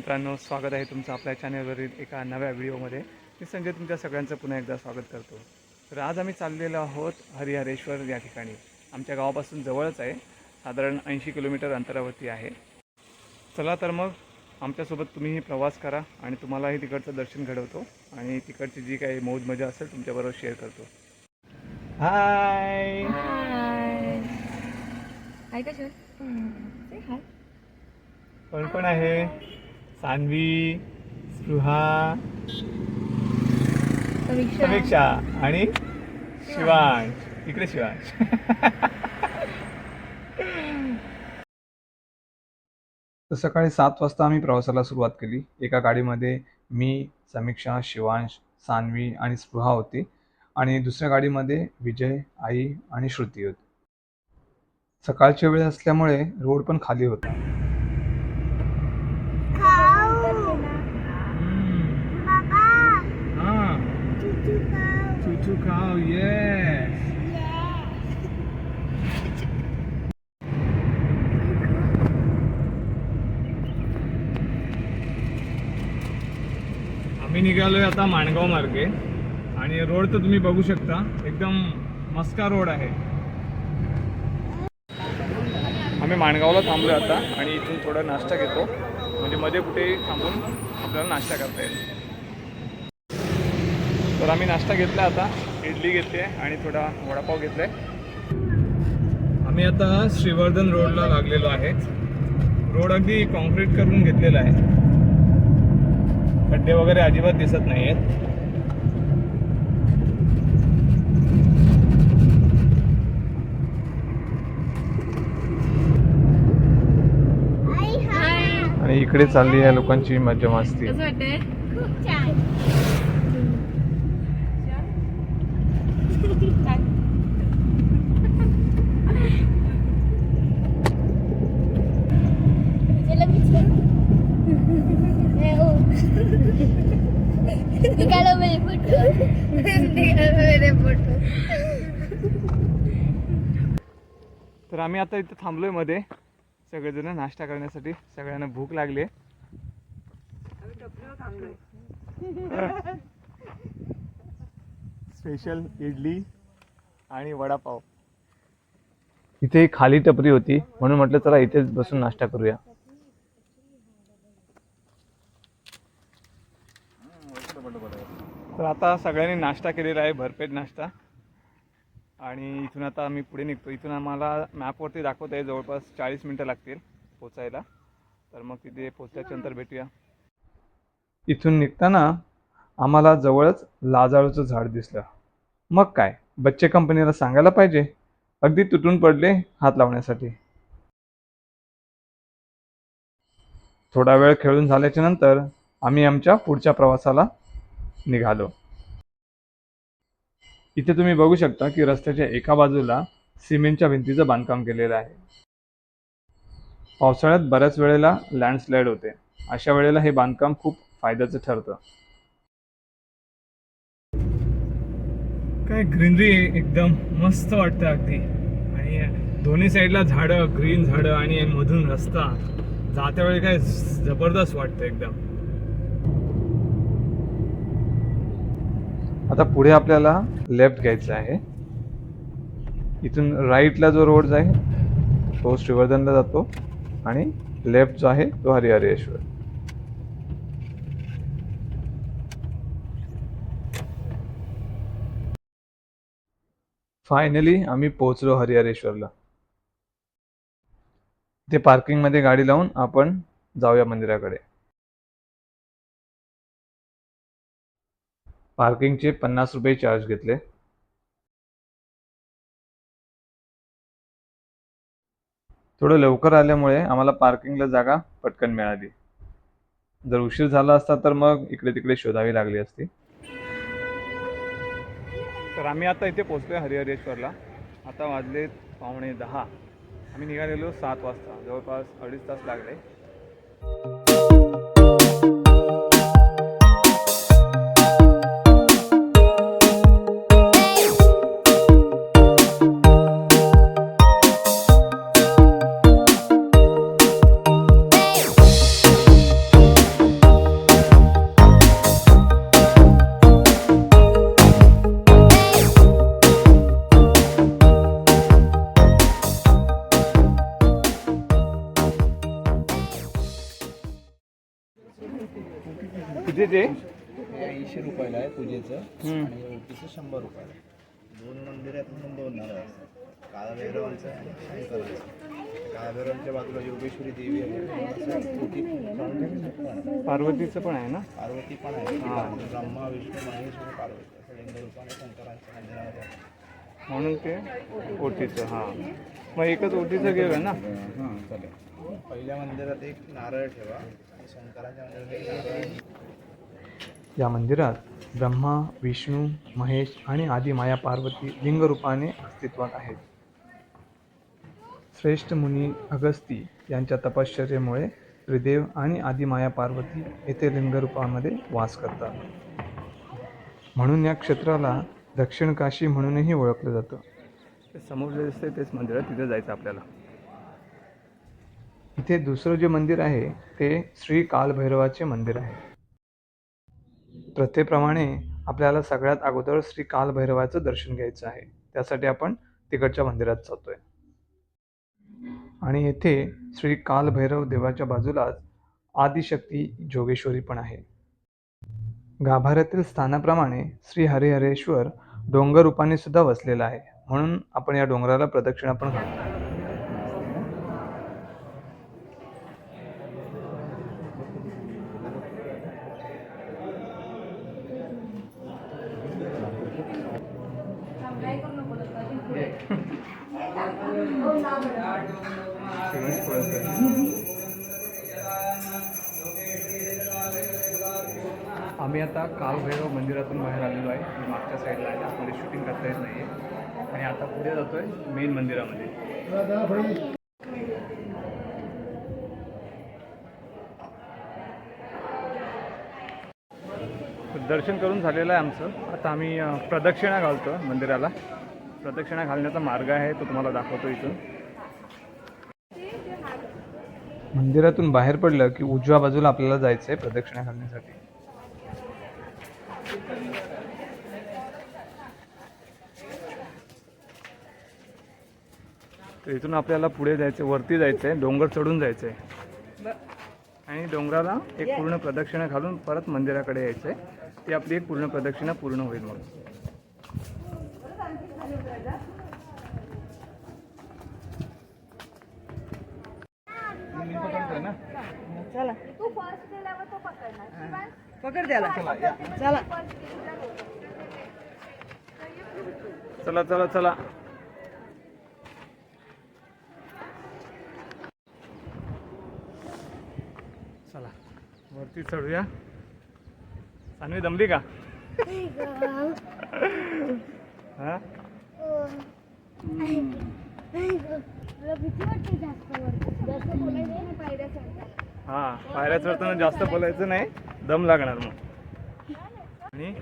मित्रांनो स्वागत आहे तुमचं आपल्या चॅनलवरील एका नव्या व्हिडिओमध्ये. मी संजय तुमच्या सगळ्यांचं पुन्हा एकदा स्वागत करतो. तर आज आम्ही चाललेलो आहोत हरिहरेश्वर या ठिकाणी. आमच्या गावापासून जवळच आहे. साधारण ऐंशी किलोमीटर अंतरावरती आहे. चला तर मग आमच्यासोबत तुम्हीही प्रवास करा आणि तुम्हालाही तिकडचं दर्शन घडवतो आणि तिकडची जी काही मौज मजा असेल तुमच्याबरोबर शेअर करतो. हाय हाय हाय कोण कोण आहे? सान्वी स्पृहा समीक्षा. समीक्षा आणि शिवांश. इकडे शिवांश. तर सकाळी सात वाजता आम्ही प्रवासाला सुरुवात केली. एका गाडीमध्ये मी समीक्षा शिवांश सान्वी आणि स्पृहा होती. आणि दुसऱ्या गाडीमध्ये विजय आई आणि श्रुती होती. सकाळची वेळ असल्यामुळे रोड पण खाली होता. To oh, cow, yes. आम्ही निघालोय आता माणगाव मार्गे. आणि रोड तर तुम्ही बघू शकता. एकदम मस्का रोड आहे. आम्ही माणगावला थांबलो आता आणि इथून थोडा नाश्ता घेतो. म्हणजे मध्ये कुठे थांबून आपल्याला नाश्ता करता येईल. तर आम्ही नाश्ता घेतला आता. इडली घेतली आहे आणि थोडा वडापाव घेतलाय. आम्ही आता श्रीवर्धन रोडला लागलेलो आहे. रोड अगदी कॉन्क्रीट करून घेतलेला आहे. खड्डे वगैरे अजिबात दिसत नाही आहेत आणि इकडे चालली आहे लोकांची मज्जा मस्ती. तर आम्ही आता इथे थांबलोयमध्ये. सगळेजण नाश्ता करण्यासाठी. सगळ्यांना भूक लागली आहे स्पेशल इडली आणि वडापाव. इथे खाली टपरी होती. म्हणून म्हटलं चला इथेच बसून नाश्ता करूया. तर आता सगळ्यांनी नाश्ता केलेला आहे. भरपेट नाश्ता. आणि इथून आता आम्ही पुढे निघतो. इथून आम्हाला मॅपवरती दाखवत आहे जवळपास चाळीस मिनटं लागतील पोचायला. तर मग तिथे पोचल्याच्या नंतर भेटूया. इथून निघताना आम्हाला जवळच लाजाळूचं झाड दिसलं. मग काय? बच्चे कंपनीला सांगायला पाहिजे. अगदी तुटून पडले हात लावण्यासाठी. थोडा वेळ खेळून झाल्याच्यानंतर आम्ही आमच्या पुढच्या प्रवासाला निघालो. इथे तुम्ही बघू शकता की रस्त्याच्या एका बाजूला सिमेंटच्या भिंतीचं बांधकाम केलेलं आहे. पावसाळ्यात बऱ्याच वेळेला लँडस्लाईड होते. अशा वेळेला हे बांधकाम खूप फायद्याचं ठरतं. काय ग्रीनरी एकदम मस्त वाटतं अगदी. आणि दोन्ही साईडला झाडं ग्रीन झाडं आणि मधून रस्ता. जात्या वेळी काय जबरदस्त वाटतं एकदम. आता पुढे आपल्याला लेफ्ट घ्यायचं आहे. इथून राईटला जो रोड आहे तो श्रीवर्धनला जातो आणि लेफ्ट जो आहे तो हरिहरेश्वर. फायनली आम्ही पोहोचलो हरिहरेश्वरला. ते पार्किंगमध्ये गाडी लावून आपण जाऊया मंदिराकडे. पार्किंगचे पन्नास रुपये चार्ज घेतले. थोडं लवकर आल्यामुळे आम्हाला पार्किंगला जागा पटकन मिळाली. जर उशीर झाला असता तर मग इकडे तिकडे शोधावी लागली असती. तर आम्ही आता इथे पोहोचलोय हरिहरेश्वरला. आता वाजले पावणे दहा. आम्ही निघालेलो सात वाजता. जवळपास अडीच तास लागले. ते ऐंशी रुपयाला आहे पूजेचं. आणि ओटीचं शंभर रुपयाला. आहे. दोन मंदिर आहेत म्हणून दोन नारळ असतात काळभैरवांचं आणि शंकराचं काळभैरवांच्या बाजूला योगेश्वरी देवी आहे. असं ओटी. पार्वतीचं पण आहे ना? पार्वती पण आहे. ब्रह्मा विष्णू महेश आणि पार्वती. असं लिंग रूपाने शंकरांच्या मंदिरामध्ये आहे. म्हणून ते ओटीचं हां. मग एकच ओटीचं घेऊया ना? हां चालेल. पहिल्या मंदिरात एक नारळ ठेवा. आणि शंकराच्या मंदिरात एक नारळ. या मंदिरात ब्रह्मा विष्णू महेश आणि आदी माया पार्वती लिंगरूपाने अस्तित्वात आहेत. श्रेष्ठ मुनी अगस्ती यांच्या तपश्चर्येमुळे त्रिदेव आणि आदी माया पार्वती येथे लिंगरूपामध्ये वास करतात. म्हणून या क्षेत्राला दक्षिण काशी म्हणूनही ओळखलं जातं. ते समोर जे दिसतंय तेच मंदिर आहे तिथे जायचं आपल्याला. इथे दुसरं जे मंदिर आहे ते श्री कालभैरवाचे मंदिर आहे. प्रथेप्रमाणे आपल्याला सगळ्यात अगोदर श्री कालभैरवाचं दर्शन घ्यायचं आहे. त्यासाठी आपण तिकडच्या मंदिरात जातोय. आणि येथे श्री कालभैरव देवाच्या बाजूलाच आदिशक्ती जोगेश्वरी पण आहे. गाभाऱ्यातील स्थानाप्रमाणे श्री हरिहरेश्वर डोंगर रूपाने सुद्धा वसलेला आहे. म्हणून आपण या डोंगराला प्रदक्षिणा पण घालतो आम्ही आता कालभैरव मंदिरातून बाहेर आलेलो आहे. मी मागच्या साईडला आहे. आपल्याला शूटिंग करता येत नाही आहे आणि आता पुढे जातो आहे मेन मंदिरामध्ये. दर्शन करून झालेलं आहे आमचं. आता आम्ही प्रदक्षिणा घालतो मंदिराला. प्रदक्षिणा घालण्याचा मार्ग आहे तो तुम्हाला दाखवतो इथून. मंदिरातून बाहेर पडलं की उजव्या बाजूला आपल्याला जायचं आहे प्रदक्षिणा घालण्यासाठी तर इथून आपल्याला पुढे जायचं वरती जायचं आहे डोंगर चढून जायचं आहे आणि डोंगराला एक पूर्ण प्रदक्षिणा घालून परत मंदिराकडे यायचं आहे ती आपली एक पूर्ण प्रदक्षिणा पूर्ण होईल म्हणून चला तू फर्स्ट गेल्यावर तो पकडणार पकड त्याला. चला चला. चला चला चला. वरती चढूया. सानवी दमली का? हा? भीती वाटते जास्त वर जास्त बोलायचं नाही पायऱ्या चढतात हा पायऱ्या चढताना जास्त बोलायचं नाही दम लागणार मग. आणि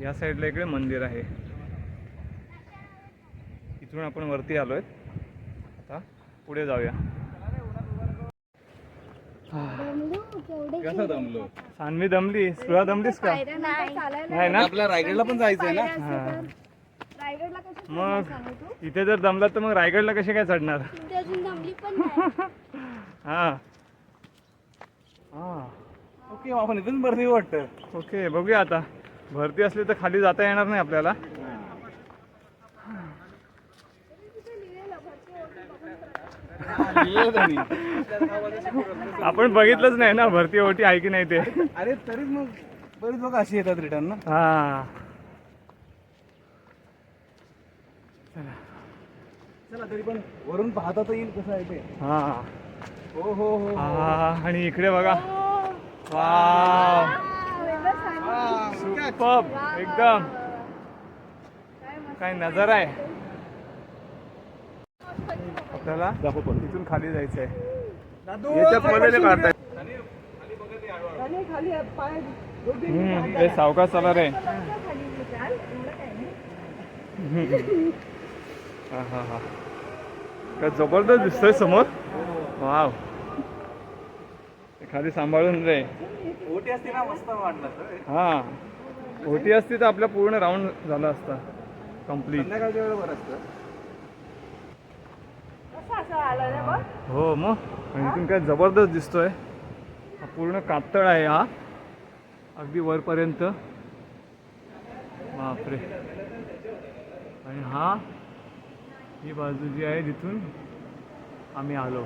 या साईडला इकडे मंदिर आहे. इथून आपण वरती आलोय. आता पुढे जाऊया. कसं दमलो? सानवी दमली? स्पृहा दमलीस का? नाही. ना? आपल्या रायगडला पण जायचंय ना? हा. रायगडला कसं मग इथे जर दमला तर मग रायगडला कसे काय चढणार? ते अजून जमली पण नाही. हा. ओके आपण इथून बरं वाटतं. ओके बघूया आता. भरती असली तर खाली जाता येणार नाही आपल्याला. आपण बघितलंच नाही ना भरती ओटी आहे की नाही ते. अरे तरीच मग बरीच लोक अशी येतात रिटर्न ना. हा. चला तरी पण वरून पाहता तर येईल कसं आहे ते. हा. हो हो हो हा. आणि इकडे बघा. वाव. सुपर एकदम. काय नजारा आहे. आपल्याला इथून खाली जायचं आहे याच्यात सावकाश चाला रे हा हा हा काय जबरदस्त दिसतोय समोर. वाव. खाली सांभाळून रे. ओटी असते ना मस्त वाटलं. हा. ओटी असती तर आपला पूर्ण राऊंड झाला असता. कंप्लीट संध्याकाळच्या असतं. हो मग आणि इथून काय जबरदस्त दिसतोय. हा पूर्ण कातळ आहे हा. अगदी वरपर्यंत. बापरे. आणि हा ही बाजू जी आहे जिथून आम्ही आलो.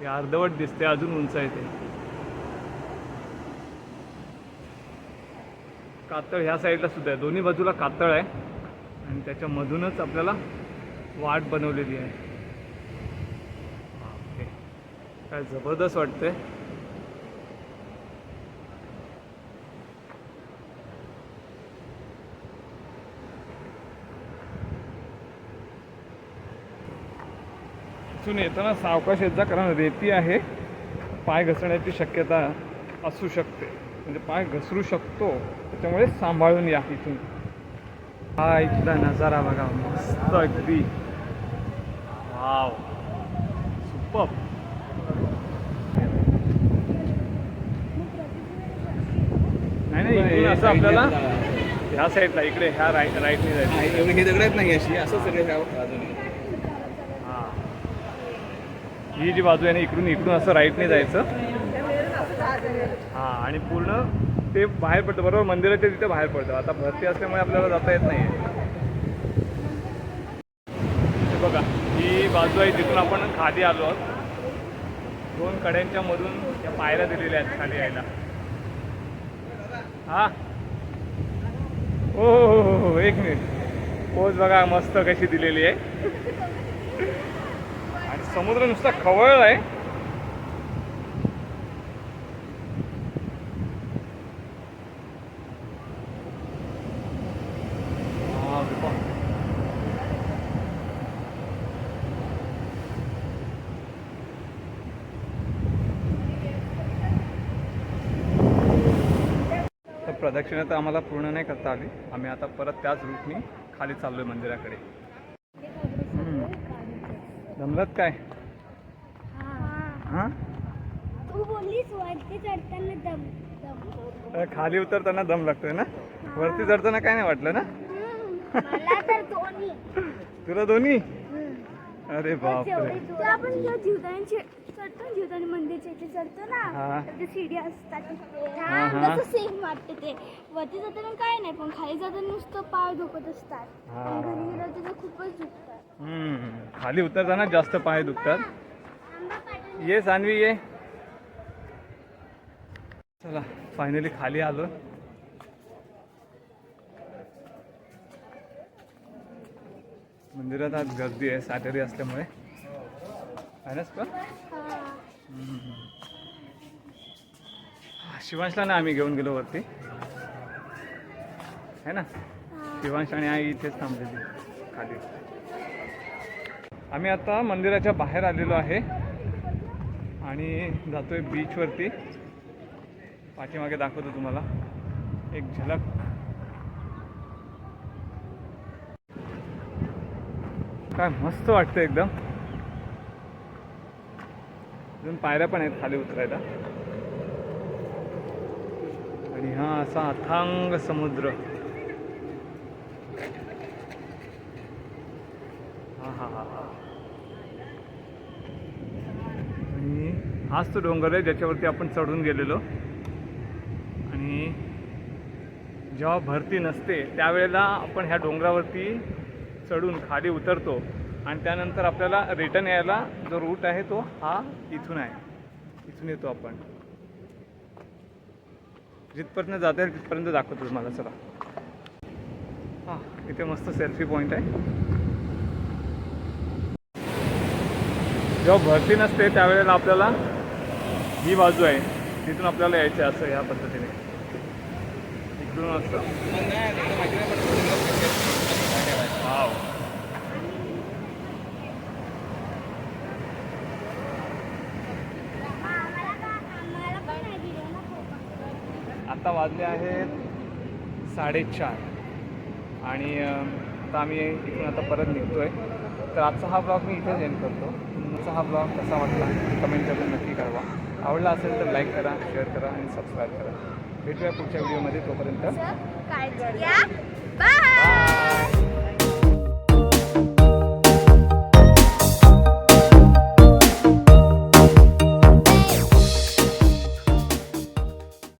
ते अर्धवट दिसते अजून उंच आहे ते. कातळ ह्या साईडला सुद्धा आहे. दोन्ही बाजूला कातळ आहे. आणि त्याच्यामधूनच आपल्याला वाट बनवलेली आहे. काय जबरदस्त वाटतंय. इथून येताना सावकाश येत जा कारण रेती आहे. पाय घसरण्याची शक्यता असू शकते. म्हणजे पाय घसरू शकतो त्याच्यामुळे सांभाळून या इथून. हा इथला नजारा बघा मस्त अगदी. वाव. सुपर. नाही नाही असं आपल्याला ह्या साईडला इकडे ह्या राईट राईटने जायचं. एवढी ही दगड आहेत नाही अशी. असं सगळे हा ही जी बाजू आहे ना इकडून इकडून असं राईटने जायचं. हा आणि पूर्ण ते बाहेर पडतं. बरोबर मंदिराच्या तिथे बाहेर पडतं. आता भरती असल्यामुळे आपल्याला जाता येत नाही बघा ही बाजू आहे जिथून आपण खाली आलो आहोत. दोन कड्यांच्या मधून या पायऱ्या दिलेल्या आहेत खाली यायला. हा. हो, हो हो हो हो एक मिनिट. पोच बघा मस्त कशी दिलेली आहे. समुद्र नुसता खवळ आहे. तर प्रदक्षिणा तर आम्हाला पूर्ण नाही करता आली. आम्ही आता परत त्याच रूटनी खाली चाललोय मंदिराकडे. जमलत काय? हां? तू बोललीस वरती चढताना दम खाली उतरताना दम लागतोय ना? वरती चढताना काय नाही वाटलं ना? मला तर दोन्ही. तुला दोन्ही? अरे बापरे. ते आपण जीवदानी चढतो ना जीवदानी मंदिरच्या इथे चढतो ना ते सीडी असतात सेम वाटते ते. वरती जाताना काय नाही पण खाली जाताना नुसतं पाय दुखत असतात. घरी गेलं खूपच दुखतात. खाली उतरताना जास्त पाय दुखतात. ये सानवी ये. चला फायनली खाली आलो. मंदिरात आज गर्दी आहे सॅटर्डे असल्यामुळे. का शिवांशला ना आम्ही घेऊन गेलो वरती. है ना? शिवांश आणि आई इथेच थांबलेली खाली. आम्ही आता मंदिराच्या बाहेर आलेलो आहे. आणि जातोय बीचवरती पाठीमागे दाखवतो तुम्हाला. एक झलक. काय मस्त वाटतं एकदम. अजून पायऱ्या पण आहेत खाली उतरायला. आणि हा असा अथांग समुद्र. हा हा हा हा आणि हाच तो डोंगर आहे ज्याच्यावरती आपण चढून गेलेलो. आणि जेव्हा भरती नसते त्यावेळेला आपण ह्या डोंगरावरती चढून खाली उतरतो आणि त्यानंतर आपल्याला रिटर्न यायला जो रूट आहे तो हा इथून आहे. इथून येतो आपण. जिथपर्यंत जाता येईल तिथपर्यंत दाखवतो तुम्हाला चला. हां इथे मस्त सेल्फी पॉईंट आहे. जेव्हा भरती नसते त्यावेळेला आपल्याला ही बाजू आहे. तिथून आपल्याला यायचं असं ह्या पद्धतीने. इकडून असं. वाव. आम्हाला पण आता वाजले आहेत साडेचार. आणि आता आम्ही इथून आता परत निघतो आहे तर आजचा हा ब्लॉग मी इथेच एंड करतो. तुमचा हा ब्लॉग कसा वाटला? कमेंट करून नक्की कळवा. आवडला असेल तर लाईक करा शेअर करा आणि सबस्क्राईब करा. भेटूया पुढच्या व्हिडिओमध्ये तोपर्यंत